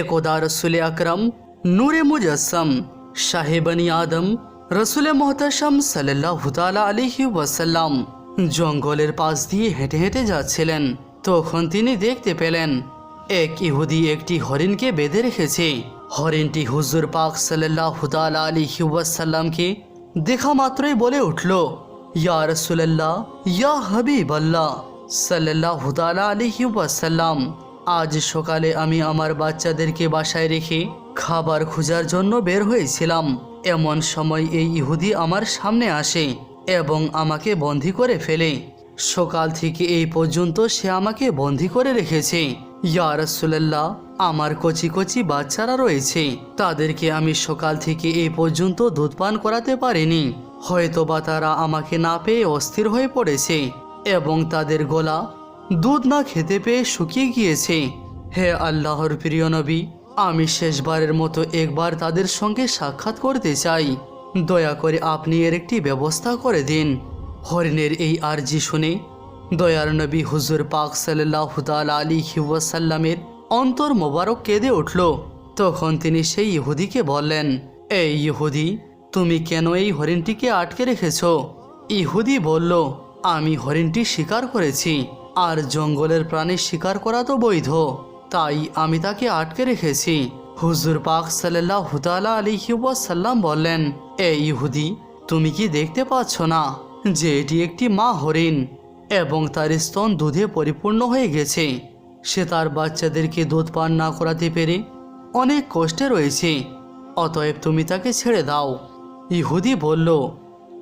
একদা রসুল আকরম, নূরে মুজসম সাহেবানি আদম, রসুল মোহতাসম সাল্লাহ তালা আলিহি ওয়াসাল্লাম জঙ্গলের পাশ দিয়ে হেঁটে হেঁটে যাচ্ছিলেন। তখন তিনি দেখতে পেলেন, এক ইহুদি একটি হরিণকে বেঁধে রেখেছে। হরিণটি হুজুর পাক সাল্লাহ তালা আলিহি ওয়াসাল্লামকে দেখা মাত্রই বলে উঠল, ইয়া রসুল্লাহ ইয়া হাবিব আল্লাহ সাল্লাহ তালা আলিহি ওয়াসাল্লাম আজ সকালে আমি আমার বাচ্চাদেরকে বাসায় রেখে খাবার খোঁজার জন্য বের হয়েছিলাম। এমন সময় এই ইহুদি আমার সামনে আসে এবং আমাকে বন্দি করে ফেলে। সকাল থেকে এই পর্যন্ত সে আমাকে বন্দি করে রেখেছে। ইয়া রাসূলুল্লাহ, আমার কচি কচি বাচ্চারা রয়েছে। তাদেরকে আমি সকাল থেকে এই পর্যন্ত দুধ পান করাতে পারিনি। হয়তোবা তারা আমাকে না পেয়ে অস্থির হয়ে পড়েছে এবং তাদের গলা দুধ না খেতে পেয়ে শুকিয়ে গিয়েছে। হে আল্লাহর প্রিয় নবী, আমি শেষবারের মতো একবার তাদের সঙ্গে সাক্ষাৎ করতে চাই। দয়া করে আপনি এর একটি ব্যবস্থা করে দিন। হরিণের এই আর্জি শুনে দয়ার নবী হুজুর পাক সাল্লাহ আলী ওয়াসাল্লামের অন্তর মোবারক কেঁদে উঠল। তখন তিনি সেই ইহুদিকে বললেন, এই ইহুদি, তুমি কেন এই হরিণটিকে আটকে রেখেছ? ইহুদি বলল, আমি হরিণটি শিকার করেছি। আর জঙ্গলের প্রাণী শিকার করা তো বৈধ। তাই আমি তাকে আটকে রেখেছি। হুজুর পাক সাল্লাহ হুতালা আলী সাল্লাম বললেন, এ ইহুদি, তুমি কি দেখতে পাচ্ছ না যে এটি একটি মা হরিণ এবং তার স্তন দুধে পরিপূর্ণ হয়ে গেছে? সে তার বাচ্চাদেরকে দুধ পান না করাতে পেরে অনেক কষ্টে রয়েছে। অতএব তুমি তাকে ছেড়ে দাও। ইহুদি বলল,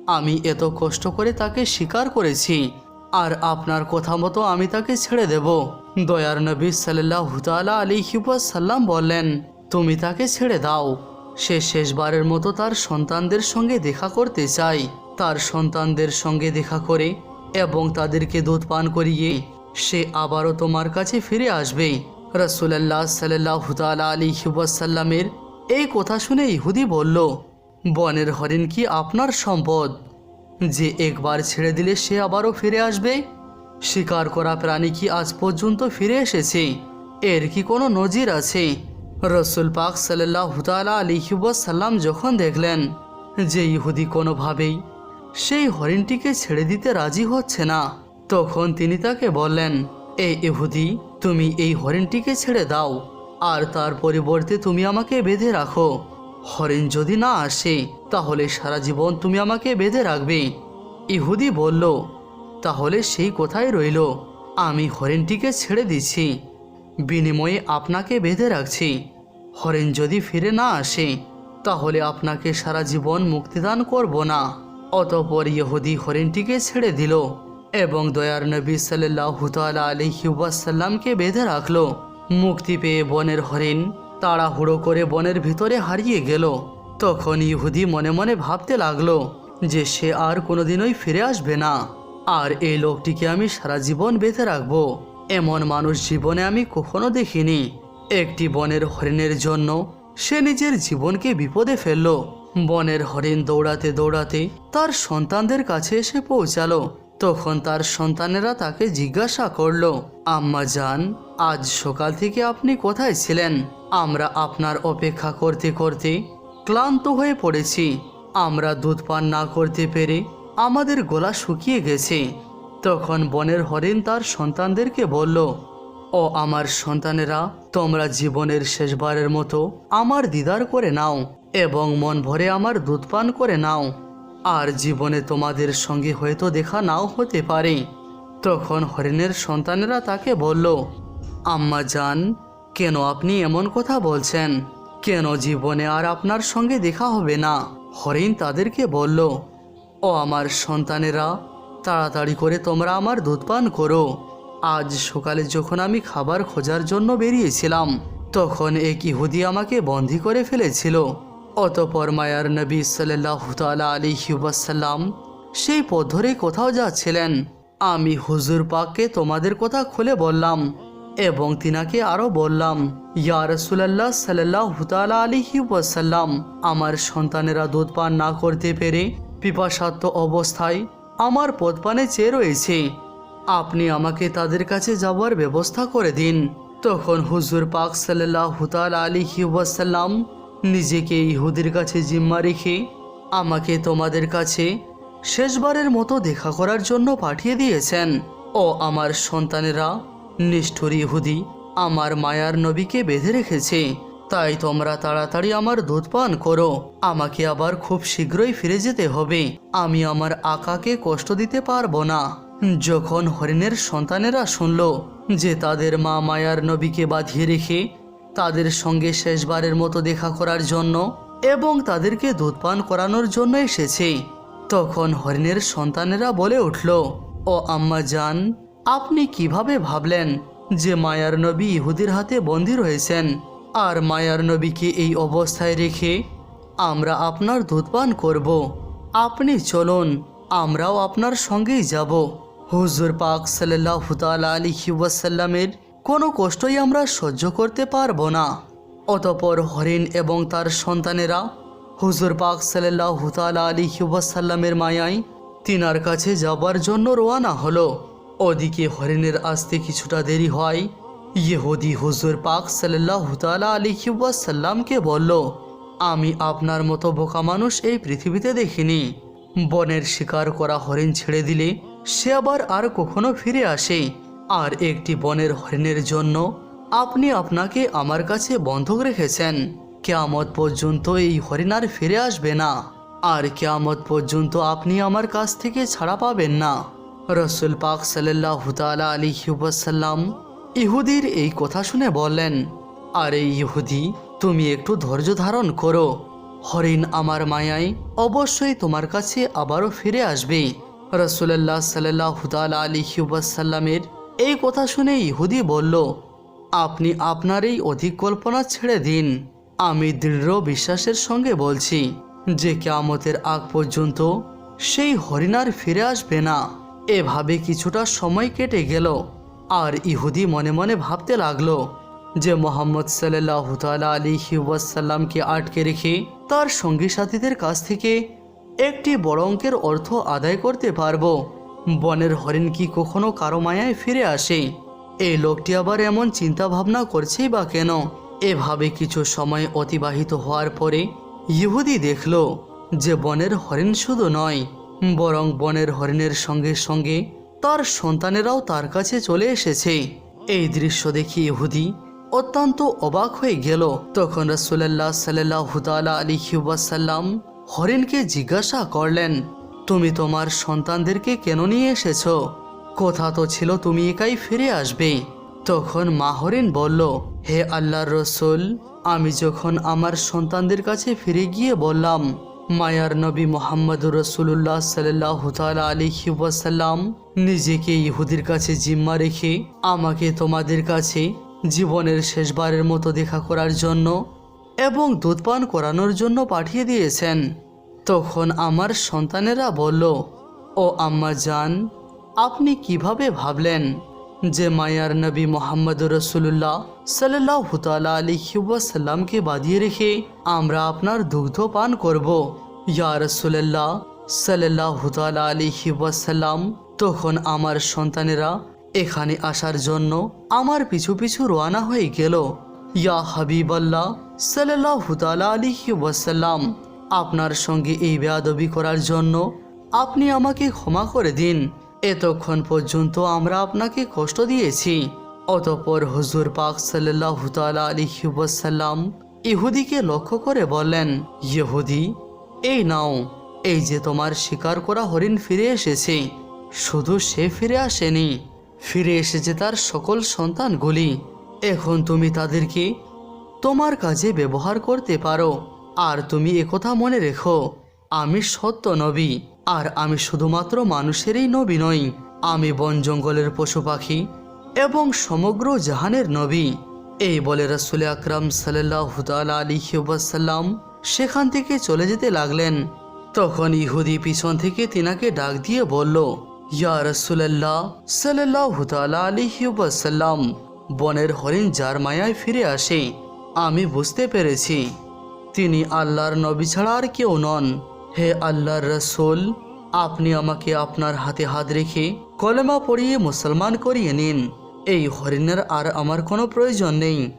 আমি এত কষ্ট করে তাকে স্বীকার করেছি আর আপনার কথা মতো আমি তাকে ছেড়ে দেব। দয়ার নবী সাল্লাহ হুতালা আলী সাল্লাম বললেন, তুমি তাকে ছেড়ে দাও। সে শেষবারের মতো তার সন্তানদের সঙ্গে দেখা করতে চায়। তার সন্তানদের সঙ্গে দেখা করে এবং তাদেরকে দুধ পান করিয়ে সে আবারও তোমার কাছে ফিরে আসবে। রসুল্লাহ সাল্লাহ তালা আলী সাল্লামের এই কথা শুনে ইহুদি বলল, বনের হরিণ কি আপনার সম্পদ? যে একবার ছেড়ে দিলে সে আবারও ফিরে আসবে। শিকার করা প্রাণী কি আজ পর্যন্ত ফিরে এসেছে? এর কি কোনো নজির আছে? রসুল পাক সাল্লাহ হুতালা আলী সাল্লাম যখন দেখলেন যে ইহুদি কোনোভাবেই সেই হরিণটিকে ছেড়ে দিতে রাজি হচ্ছে না, তখন তিনি তাকে বললেন এই ইহুদি, তুমি এই হরিণটিকে ছেড়ে দাও, আর তার পরিবর্তে তুমি আমাকে বেঁধে রাখো। হরিণ যদি না আসে, তাহলে সারা জীবন তুমি আমাকে বেঁধে রাখবে। ইহুদি বলল, তাহলে সেই কোথায় রইল? আমি হরিণটিকে ছেড়ে দিচ্ছি। বিনিময়ে আপনাকে বেঁধে রাখছি। হরিণ যদি ফিরে না আসে, তাহলে আপনাকে সারা জীবন মুক্তিদান করব না। অতপর ইহুদি হরিণটিকে ছেড়ে দিল এবং দয়ার নবী সাল্লাহ তালা আলহিউসাল্লামকে বেঁধে রাখল। মুক্তি পেয়ে বনের হরিণ তাড়াহুড়ো করে বনের ভিতরে হারিয়ে গেল। তখন ইহুদি মনে মনে ভাবতে লাগল যে সে আর কোনোদিনই ফিরে আসবে না। আর এই লোকটিকে আমি সারা জীবন বেঁধে রাখব। এমন মানুষ জীবনে আমি কখনো দেখিনি। একটি বনের হরিণের জন্য সে নিজের জীবনকে বিপদে ফেলল। বনের হরিণ দৌড়াতে দৌড়াতে তার সন্তানদের কাছে এসে পৌঁছালো। তখন তার সন্তানেরা তাকে জিজ্ঞাসা করল, আম্মা যান আজ সকাল থেকে আপনি কোথায় ছিলেন? আমরা আপনার অপেক্ষা করতে করতে ক্লান্ত হয়ে পড়েছি। আমরা দুধ পান না করতে পেরে আমাদের গলা শুকিয়ে গেছে। তখন বনের হরিণ তার সন্তানদেরকে বলল, ও আমার সন্তানেরা, তোমরা জীবনের শেষবারের মতো আমার দিদার করে নাও এবং মন ভরে আমার দুধ পান করে নাও। আর জীবনে তোমাদের সঙ্গে হয়তো দেখা নাও হতে পারে। তখন হরিণের সন্তানেরা তাকে বলল, আম্মা যান কেন আপনি এমন কথা বলছেন? কেন জীবনে আর আপনার সঙ্গে দেখা হবে না? হরিণ তাদেরকে বলল, ও আমার সন্তানেরা, তাড়াতাড়ি করে তোমরা আমার দুধ পান করো। আজ সকালে যখন আমি খাবার খোঁজার জন্য বেরিয়েছিলাম, তখন এক ইহুদি আমাকে বন্দি করে ফেলেছিল। অতপর মায়ার নবী সাল্লাহ তালা আলী হিউবাসাল্লাম সেই পথ ধরে কোথাও যাচ্ছিলেন। আমি হুজুর পাককে তোমাদের কথা খুলে বললাম এবং তিনাকে আরও বললাম, ইয়া রসুলাল্লাহ সাল্লাহ তালা আলিহি ওয়াসাল্লাম, আমার সন্তানেরা দুধ পান না করতে পেরে পিপাসাত্ম অবস্থায় আমার পদপানে চেয়ে রয়েছে। আপনি আমাকে তাদের কাছে যাওয়ার ব্যবস্থা করে দিন। তখন হুজুর পাক সাল্লাহ আলিহি ওয়াসাল্লাম নিজেকে ইহুদির কাছে জিম্মা রেখে আমাকে তোমাদের কাছে শেষবারের মতো দেখা করার জন্য পাঠিয়ে দিয়েছেন। ও আমার সন্তানেরা নিষ্ঠুর ইহুদি, আমার মায়ার নবীকে বেঁধে রেখেছে। তাই তোমরা তাড়াতাড়ি আমার দুধ পান করো। আমাকে আবার খুব শীঘ্রই ফিরে যেতে হবে। আমি আমার আকাকে কষ্ট দিতে পারব না। যখন হরিণের সন্তানেরা শুনল যে তাদের মা মায়ার নবীকে বাঁধিয়ে রেখে তাদের সঙ্গে শেষবারের মতো দেখা করার জন্য এবং তাদেরকে দুধ পান করানোর জন্য এসেছে, তখন হরিণের সন্তানেরা বলে উঠল, ও আম্মা জান আপনি কীভাবে ভাবলেন যে মায়ার নবী ইহুদির হাতে বন্দী রয়েছেন? আর মায়ার নবীকে এই অবস্থায় রেখে আমরা আপনার দুধ পান করব। আপনি চলুন, আমরাও আপনার সঙ্গেই যাব। হুজুর পাক সাল্লাহ আলিহি ওয়াসাল্লামের কোনো কষ্টই আমরা সহ্য করতে পারব না। অতপর হরিণ এবং তার সন্তানেরা হুজুর পাক সাল্লাহ আলিহি ওয়াসাল্লামের মায়ায় তিনার কাছে যাবার জন্য রোয়ানা হলো। ওদিকে হরিণের আসতে কিছুটা দেরি হয়। ইহুদি হুজুর পাক সাল্লাহ আলিহি ওয়াসাল্লামকে বলল, আমি আপনার মতো বোকা মানুষ এই পৃথিবীতে দেখিনি। বনের শিকার করা হরিণ ছেড়ে দিলে সে আবার আর কখনো ফিরে আসে। আর একটি বনের হরিণের জন্য আপনি আপনাকে আমার কাছে বন্ধক রেখেছেন। কেয়ামত পর্যন্ত এই হরিণ আর ফিরে আসবে না। আর কেয়ামত পর্যন্ত আপনি আমার কাছ থেকে ছাড়া পাবেন না। রসুল পাক সাল্লাহ তালা আলী ওয়াসাল্লাম ইহুদির এই কথা শুনে বললেন, আরে ইহুদি, তুমি একটু ধৈর্য ধারণ করো। হরিণ আমার মায়ায় অবশ্যই তোমার কাছে আবারও ফিরে আসবে। রসুল্লাহ সাল্লাহ আলী ওয়াসাল্লামের এই কথা শুনে ইহুদি বলল, আপনি আপনার এই অধিক কল্পনা ছেড়ে দিন। আমি দৃঢ় বিশ্বাসের সঙ্গে বলছি, যে কেয়ামতের আগ পর্যন্ত সেই হরিণার ফিরে আসবে না। এভাবে কিছুটা সময় কেটে গেল। আর ইহুদি মনে মনে ভাবতে লাগল যে মোহাম্মদ সাল্লাহ আলী ওয়াসাল্লামকে আটকে রেখে তার সঙ্গী সাথীদের কাছ থেকে একটি বড় অঙ্কের অর্থ আদায় করতে পারব। বনের হরিণ কি কখনো কারও মায়ায় ফিরে আসে? এই লোকটি আবার এমন চিন্তা ভাবনা করছেই বা কেন? এভাবে কিছু সময় অতিবাহিত হওয়ার পরে ইহুদি দেখল যে বনের হরিণ শুধু নয় বরং বনের হরিণের সঙ্গে সঙ্গে তার সন্তানেরাও তার কাছে চলে এসেছে। এই দৃশ্য দেখে ইহুদি অত্যন্ত অবাক হয়ে গেল। তখন রসুল্লাহ সাল্লাহ হুদালা আলী ওয়াসাল্লাম হরিণকে জিজ্ঞাসা করলেন, তুমি তোমার সন্তানদেরকে কেন নিয়ে এসেছ? কথা তো ছিল তুমি একাই ফিরে আসবে। তখন মা হরিণ বলল, হে আল্লাহর রসুল, আমি যখন আমার সন্তানদের কাছে ফিরে গিয়ে বললাম মায়ার নবী মোহাম্মদ রসুল্লাহ সাল্লাহ আলিহি ওয়াসাল্লাম নিজেকে ইহুদির কাছে জিম্মা রেখে আমাকে তোমাদের কাছে জীবনের শেষবারের মতো দেখা করার জন্য এবং দুধ পান করানোর জন্য পাঠিয়ে দিয়েছেন। তখন আমার সন্তানেরা বলল, ও আম্মা জান, আপনি কীভাবে ভাবলেন যে মায়ার নবী মোহাম্মদ রসুল্লাহ সাল্লাহ তালা আলী সাল্লামকে বাঁধিয়ে রেখে আমরা আপনার দুগ্ধ পান করব। ইয়া রসুল্লাহ সাল্লাহ তালা আলী সাল্লাম তখন আমার সন্তানেরা এখানে আসার জন্য আমার পিছু পিছু রওনা হয়ে গেল। ইয়া হাবিবাল্লাহ সাল্লাহ তালা আলী ওয়াসাল্লাম, আপনার সঙ্গে এই বেয়াদবি করার জন্য আপনি আমাকে ক্ষমা করে দিন। এতক্ষণ পর্যন্ত আমরা আপনাকে কষ্ট দিয়েছি। অতপর হুজুর পাক সাল্লাহ আলী ওয়াসাল্লাম ইহুদিকে লক্ষ্য করে বললেন, ইহুদি, এই নাও, এই যে তোমার শিকার করা হরিণ ফিরে এসেছে। শুধু সে ফিরে আসেনি, ফিরে এসেছে তার সকল সন্তানগুলি। এখন তুমি তাদেরকে তোমার কাজে ব্যবহার করতে পারো। আর তুমি একথা মনে রেখো, আমি সত্য নবী। আর আমি শুধুমাত্র মানুষেরই নবী নই, আমি বন জঙ্গলের পশু পাখি এবং সমগ্র জাহানের নবী। এই বলে রাসুল আকরাম সাল্লাহ আলী ওয়াসাল্লাম সেখান থেকে চলে যেতে লাগলেন। তখন ইহুদি পিছন থেকে তিনাকে ডাক দিয়ে বলল, ইয়া রসুল্লাহ সাল্লাহ আলী ওয়াসাল্লাম, বনের হরিণ যার মায়ায় ফিরে আসে, আমি বুঝতে পেরেছি। তিনি আল্লাহর নবী ছাড়া আর কেউ নন। হে আল্লাহর রসুল, আপনি আমাকে আপনার হাতে হাত রেখে কলেমা পড়িয়ে মুসলমান করিয়ে নিন। এই হরিণের আর আমার কোনো প্রয়োজন নেই।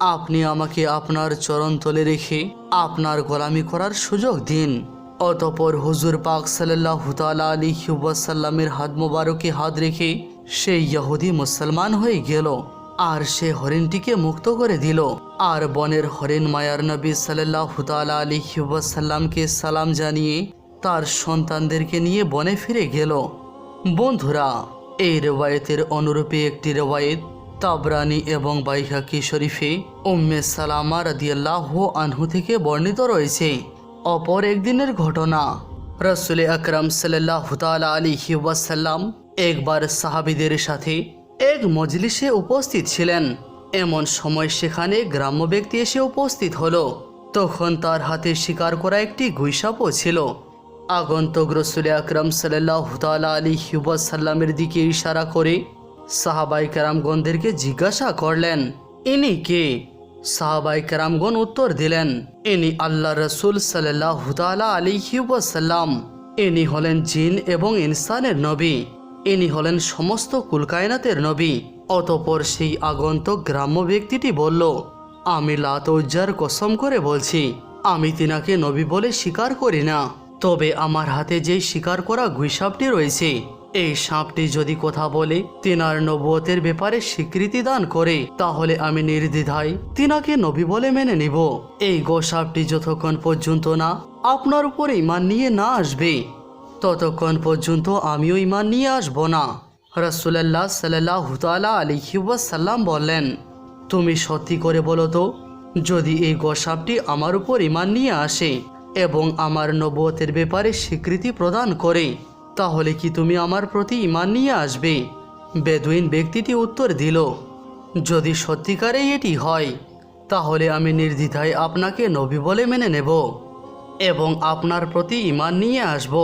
আপনি আমাকে আপনার চরণতলে রেখে আপনার গোলামি করার সুযোগ দিন। অতপর হুজুর পাক সাল্লাহ তালা আলী ওয়াসাল্লামের হাত মোবারকে হাত রেখে সেই ইহুদি মুসলমান হয়ে গেল। আর সে হরিণটিকে মুক্ত করে দিল। আর বনের হরিণ মায়ার নবী সাল্লাহ তালা আলী ওয়াসাল্লামকে সালাম জানিয়ে তার সন্তানদেরকে নিয়ে বনে ফিরে গেল। বন্ধুরা, এই রেওয়ায়েতের অনুরূপে একটি রেওয়ায়েত তাবরানি এবং বাইহাকি শরীফে উম্মে সালামা রাদিয়াল্লাহ আনহু থেকে বর্ণিত রয়েছে। অপর একদিনের ঘটনা, রসুল আকরাম সাল্লাহ তালা আলিহি ওয়াসাল্লাম একবার সাহাবিদের সাথে এক মজলিসে উপস্থিত ছিলেন। এমন সময় সেখানে গ্রাম্য ব্যক্তি এসে উপস্থিত হলো। তখন তার হাতে শিকার করা একটি গুইসাপও ছিল। আগন্তক রসুল আকরম সাল্লাহ তালা আলী সাল্লামের দিকে ইশারা করে সাহাবাই কারামগণদেরকে জিজ্ঞাসা করলেন, ইনি কে? সাহাবাই কারামগণ উত্তর দিলেন, ইনি আল্লাহ রসুল সাল্লাহ তালা আলী সাল্লাম ইনি হলেন জিন এবং ইনসানের নবী। ইনি হলেন সমস্ত কুলকায়নাতের নবী। অতপর সেই আগন্তক গ্রাম্য ব্যক্তিটি বলল, আমি লাতজ্জার কসম করে বলছি, আমি তিনাকে নবী বলে স্বীকার করি না। তবে আমার হাতে যেই স্বীকার করা গুইসাপটি রয়েছে, এই সাপটি যদি কথা বলে তিনার নবুয়তের ব্যাপারে স্বীকৃতি দান করে, তাহলে আমি নির্দ্বিধায় তিনাকে নবী বলে মেনে নিব। এই গোসাপটি যতক্ষণ পর্যন্ত না আপনার উপর ইমান নিয়ে না আসবে। ততক্ষণ পর্যন্ত আমিও ইমান নিয়ে আসব না। রসুল্লাহ সাল্লাহ তালা আলিহিবাসাল্লাম বললেন, তুমি সত্যি করে বলো তো, যদি এই গোসাপটি আমার উপর ইমান নিয়ে আসে এবং আমার নবতের ব্যাপারে স্বীকৃতি প্রদান করে, তাহলে কি তুমি আমার প্রতি ইমান নিয়ে আসবে? বেদুইন ব্যক্তিটি উত্তর দিল, যদি সত্যিকারে এটি হয়, তাহলে আমি নির্দ্বিধায় আপনাকে নবী বলে মেনে নেব এবং আপনার প্রতি ইমান নিয়ে আসব।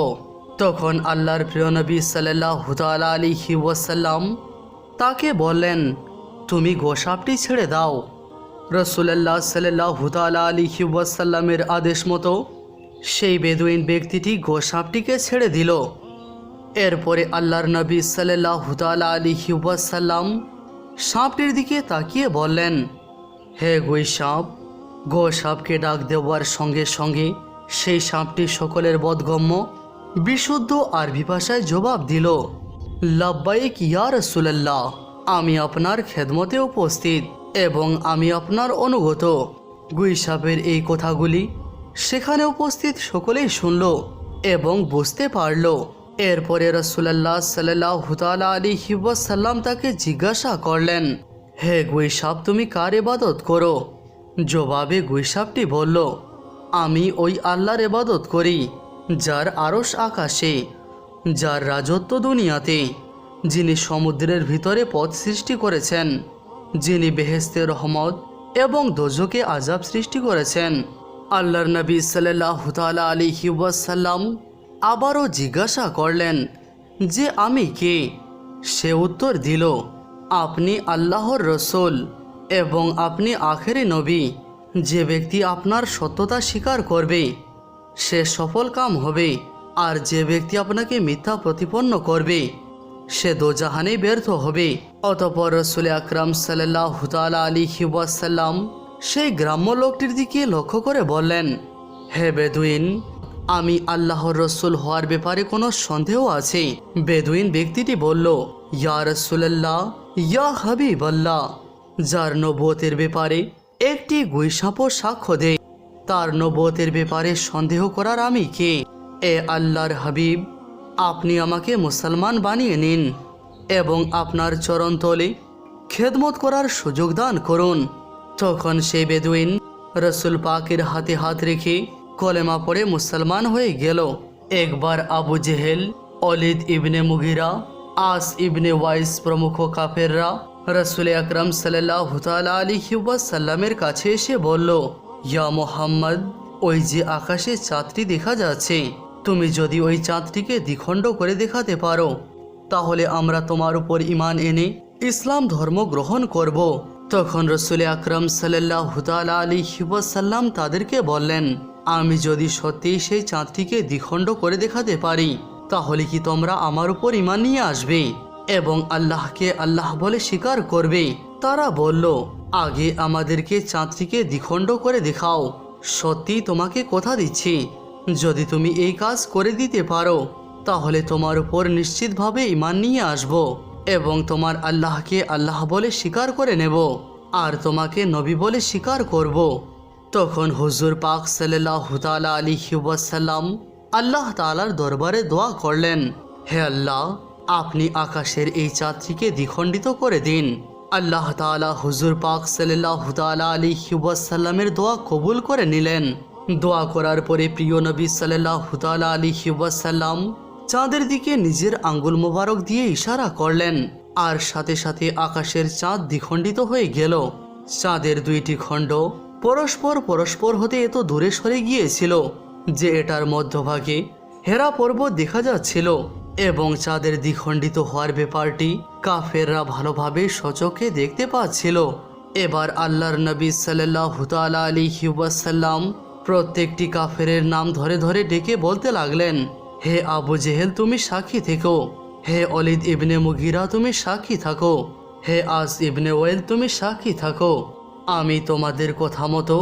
তখন আল্লাহর প্রিয় নবী সাল্লাহ আলী ওয়াসাল্লাম তাকে বললেন, তুমি গোসাপটি ছেড়ে দাও। রসুল্লাহ সাল্লাহ হুতালা আলী ওয়াসাল্লামের আদেশ মতো সেই বেদুইন ব্যক্তিটি গোসাপটিকে ছেড়ে দিল। এরপরে আল্লাহর নবী সাল্লাহ হুতালা আলী ওয়াসাল্লাম সাপটির দিকে তাকিয়ে বললেন, হে গুই সাপ গো সাপকে ডাক দেওয়ার সঙ্গে সঙ্গে সেই সাপটি সকলের বোধগম্য বিশুদ্ধ আরবি ভাষায় জবাব দিল, লাব্বাইক ইয়া রসুলাল্লাহ, আমি আপনার খেদমতে উপস্থিত এবং আমি আপনার অনুগত। গুই সাপের এই কথাগুলি সেখানে উপস্থিত সকলেই শুনল এবং বুঝতে পারল। এরপরে রসুল্লাহ সাল্লাহ হুতালা আলী হিবাসাল্লাম তাকে জিজ্ঞাসা করলেন, হে গুইসাপ তুমি কার এবাদত করো? জবাবে গুইসাপটি বলল, আমি ওই আল্লাহর এবাদত করি। যার আরস আকাশে, যার রাজত্ব দুনিয়াতে, যিনি সমুদ্রের ভিতরে পথ সৃষ্টি করেছেন, যিনি বেহেস্তে রহমত এবং দোজকে আজাব সৃষ্টি করেছেন। আল্লাহর নবী সাল্লাহ তালা আলী হিবাসাল্লাম আবারও জিজ্ঞাসা করলেন, যে আমি কে? সে উত্তর দিল, আপনি আল্লাহর রসুল এবং আপনি আখেরি নবী। যে ব্যক্তি আপনার সত্যতা স্বীকার করবে সে সফল কাম হবে, আর যে ব্যক্তি আপনাকে মিথ্যা প্রতিপন্ন করবে, সে দোজাহানেই ব্যর্থ হবে। অতপর রসুল আকরাম সাল্লাহ আলী হিবাসাল্লাম সেই গ্রাম্য লোকটির দিকে লক্ষ্য করে বললেন, হে বেদুইন, আমি আল্লাহর রসুল হওয়ার ব্যাপারে কোনো সন্দেহ আছে? বেদুইন ব্যক্তিটি বলল, ইয়া রসুল্লাহ ইয়া হাবিব আল্লাহ যার নবতের ব্যাপারে একটি গুইসাপও সাক্ষ্য দেয় তার নবতের ব্যাপারে সন্দেহ করার আমি কে? এ আল্লাহর হাবিব, আপনি আমাকে মুসলমান বানিয়ে নিন এবং আপনার চরণতলে খেদমত করার সুযোগ দান করুন। তখন সে বেদুইন রসুল পাকের হাতে হাত রেখে কলেমা পড়ে মুসলমান হয়ে গেল। একবার Abu Jahl, Walid ibn Mughira, As ibn Wail প্রমুখ কাফেররা রসুল আকরম সাল্লাহ আলী সাল্লামের কাছে এসে বলল ইয়া মোহাম্মদ, ওই যে আকাশে চাঁদটি দেখা যাচ্ছে। তুমি যদি ওই চাঁদটিকে দ্বিখণ্ড করে দেখাতে পারো, তাহলে আমরা তোমার উপর ইমান এনে ইসলাম ধর্ম গ্রহণ করব। তখন রসুল আকরম সাল্লাহ আলী সাল্লাম তাদেরকে বললেন, আমি যদি সত্যিই সেই চাঁদটিকে দ্বিখণ্ড করে দেখাতে পারি, তাহলে কি তোমরা আমার উপর ইমান নিয়ে আসবে? এবং আল্লাহকে আল্লাহ বলে স্বীকার করবে। তারা বলল আগে আমাদেরকে চাঁদটিকে দ্বিখণ্ড করে দেখাও। সত্যি তোমাকে কথা দিচ্ছি, যদি তুমি এই কাজ করে দিতে পারো, তাহলে তোমার উপর নিশ্চিতভাবে ইমান নিয়ে আসব এবং তোমার আল্লাহকে আল্লাহ বলে স্বীকার করে নেব আর তোমাকে নবী বলে স্বীকার করব। তখন হুজুর পাক সাল্লাহ তালা আলী ওয়াসাল্লাম আল্লাহ তালার দরবারে দোয়া করলেন, হে আল্লাহ, আপনি আকাশের এই চাঁদটিকে দ্বিখণ্ডিত করে দিন আল্লাহ তালা হুজুর পাক সাল্লাহ তালা আলী ওয়াসাল্লামের দোয়া কবুল করে নিলেন। দোয়া করার পরে প্রিয় নবী সাল্লাহ তালা আলী ওয়াসাল্লাম চাঁদের দিকে নিজের আঙ্গুল মোবারক দিয়ে ইশারা করলেন আর সাথে সাথে আকাশের চাঁদ দ্বিখণ্ডিত হয়ে গেল। চাঁদের দুইটি খণ্ড পরস্পর পরস্পর হতে এত দূরে সরে গিয়েছিল যে এটার মধ্যভাগে হেরা পর্বত দেখা যাচ্ছিল এবং চাঁদের দ্বিখণ্ডিত হওয়ার ব্যাপারটি কাফেররা ভালোভাবে সচকে দেখতে পাচ্ছিল। এবার আল্লাহর নবী সাল্লাহ তালা আলী ওয়াসাল্লাম প্রত্যেকটি কাফেরের নাম ধরে ধরে ডেকে বলতে লাগলেন, হে আবু জেহেল, তুমি সাক্ষী থেকো। হে অলিদ ইবনে মুগিরা, তুমি সাক্ষী থাকো। হে আস ইবনে ওয়েল, তুমি সাক্ষী থাকো। আমি তোমাদের কথা মতো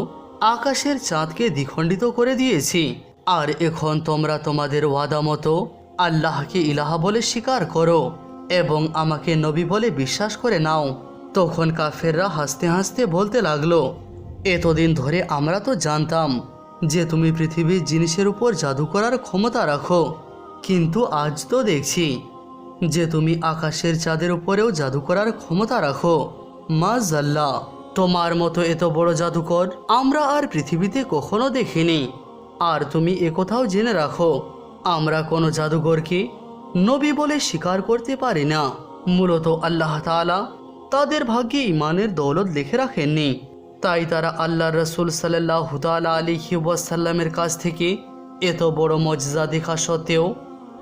আকাশের চাঁদকে দ্বিখণ্ডিত করে দিয়েছি। আর এখন তোমরা তোমাদের ওয়াদা মতো আল্লাহকে ইলাহা বলে স্বীকার করো। এবং আমাকে নবী বলে বিশ্বাস করে নাও। তখন কাফেররা হাসতে হাসতে বলতে লাগল, এতদিন ধরে আমরা তো জানতাম যে তুমি পৃথিবীর জিনিসের উপর জাদু করার ক্ষমতা রাখো, কিন্তু আজ তো দেখছি যে তুমি আকাশের চাঁদের উপরেও জাদু করার ক্ষমতা রাখো। মাজাল্লা তোমার মতো এত বড় জাদুকর আমরা আর পৃথিবীতে কখনো দেখিনি। আর তুমি একথাও জেনে রাখো, আমরা কোনো জাদুঘরকে নবী বলে স্বীকার করতে পারি না। মূলত আল্লাহ তাআলা তাদের ভাগ্যে ইমানের দৌলত লিখে রাখেননি। তাই তারা আল্লাহ রসুল সাল্লাহ তালা আলী ওয়াসাল্লামের কাছ থেকে এত বড় মজজা দেখা সত্ত্বেও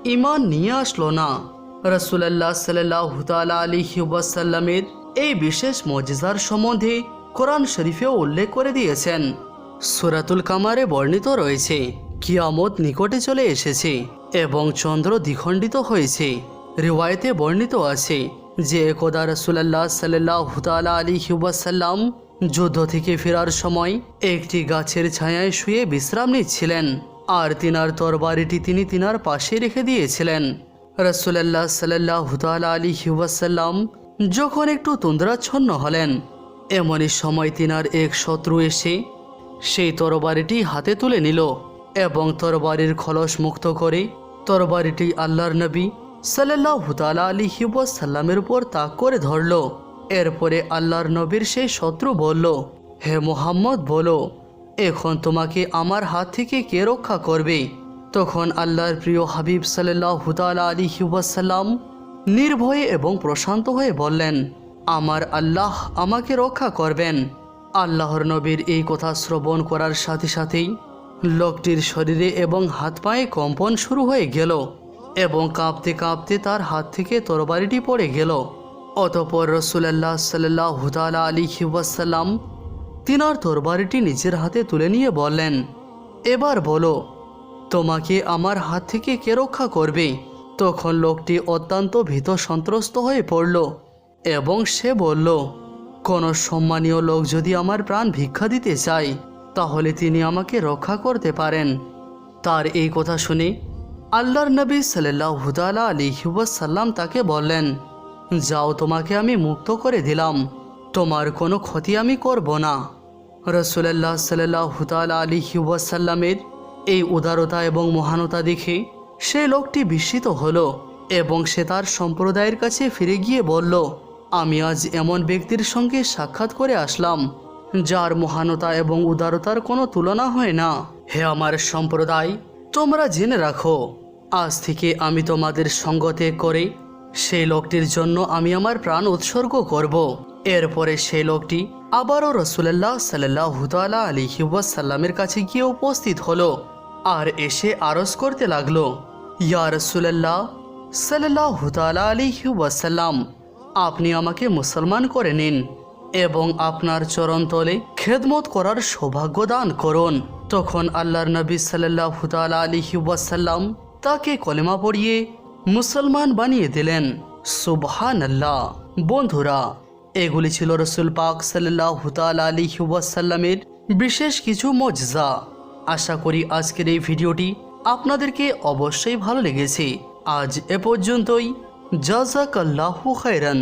ইমান নিয়ে আসলো না। রসুল্লাহ সাল্লাহ তালা আলী ওয়াসাল্লামের এই বিশেষ মজজার সম্বন্ধে কোরআন শরীফেও উল্লেখ করে দিয়েছেন। সুরাতুল কামারে বর্ণিত রয়েছে, কিয়ামত নিকটে চলে এসেছে। এবং চন্দ্র দ্বিখণ্ডিত হয়েছে। রিওয়ায়তে বর্ণিত আছে যে একদা রসুল্লাহ সাল্লাহ তালা আলী ওয়াসাল্লাম যুদ্ধ থেকে ফেরার সময় একটি গাছের ছায়ায় শুয়ে বিশ্রাম নিচ্ছিলেন আর তিনার তরবারিটি তিনি তিনার পাশে রেখে দিয়েছিলেন। রসুল্লাহ সাল্লাহ তালা আলী ওয়াসাল্লাম যখন একটু তন্দ্রাচ্ছন্ন হলেন, এমনই সময় তিনার এক শত্রু এসে সেই তরবারিটি হাতে তুলে নিল। এবং তরবারির খলস মুক্ত করে। তরবারিটি আল্লাহর নবী সাল্লাহ আলী সাল্লামের উপর তাক করে ধরল। এরপরে আল্লাহর নবীর সেই শত্রু বলল, হে মোহাম্মদ, বলো, এখন তোমাকে আমার হাত থেকে কে রক্ষা করবে? তখন আল্লাহর প্রিয় হাবিব সাল্লাহ তালা আলী সাল্লাম নির্ভয়ে এবং প্রশান্ত হয়ে বললেন, আমার আল্লাহ আমাকে রক্ষা করবেন। আল্লাহর নবীর এই কথা শ্রবণ করার সাথে সাথেই লোকটির শরীরে এবং হাত পায়ে কম্পন শুরু হয়ে গেল এবং কাঁপতে কাঁপতে তার হাত থেকে তরবারিটি পড়ে গেল। অতপর রসুল্লাহ সাল্লাহ হুতালা আলী ওয়াসাল্লাম তিনার তরবারিটি নিজের হাতে তুলে নিয়ে বললেন, এবার বলো, তোমাকে আমার হাত থেকে কে রক্ষা করবে? তখন লোকটি অত্যন্ত ভীত সন্ত্রস্ত হয়ে পড়ল এবং সে বলল, কোনো সম্মানীয় লোক যদি আমার প্রাণ ভিক্ষা দিতে চায় তাহলে তিনি আমাকে রক্ষা করতে পারেন। তার এই কথা শুনে আল্লাহর নবী সাল্লাহ হুদালা আলী সাল্লাম তাকে বললেন, যাও, তোমাকে আমি মুক্ত করে দিলাম। তোমার কোনো ক্ষতি আমি করব না। রসুল্লাহ সাল্লাহ হুতালা আলী সাল্লামের এই উদারতা এবং মহানতা দেখে সে লোকটি বিস্মিত হলো এবং সে তার সম্প্রদায়ের কাছে ফিরে গিয়ে বলল, আমি আজ এমন ব্যক্তির সঙ্গে সাক্ষাৎ করে আসলাম যার মহানতা এবং উদারতার কোনো তুলনা হয় না। হে আমার সম্প্রদায়, তোমরা জেনে রাখো, আজ থেকে আমি তোমাদের সঙ্গতে করে সেই লোকটির জন্য আমি আমার প্রাণ উৎসর্গ করব। এরপরে সেই লোকটি আবারও রসুল্লাহ সাল্লাহ হুতালা আলী সাল্লামের কাছে গিয়ে উপস্থিত হলো আর এসে আরজ করতে লাগল, ইয়া রসুল্লাহ সাল্লাহ হুতালা আলী ওয়াসাল্লাম, আপনি আমাকে মুসলমান করে নিন। এবং আপনার চরণতলে খেদমত করার সৌভাগ্য দান করুন। তখন আল্লাহর নবী সাল্লাহ হুতালা আলী ওয়াসাল্লাম তাকে কলেমা পড়িয়ে মুসলমান বানিয়ে দিলেন। সুবহান আল্লাহ বন্ধুরা, এগুলি ছিল রসুল পাক সাল্লাহ আলী ওয়াসাল্লামের বিশেষ কিছু মজজা। আশা করি আজকের এই ভিডিওটি আপনাদেরকে অবশ্যই ভালো লেগেছে। আজ এ পর্যন্তই। জাজাক আল্লাহু খায়রান।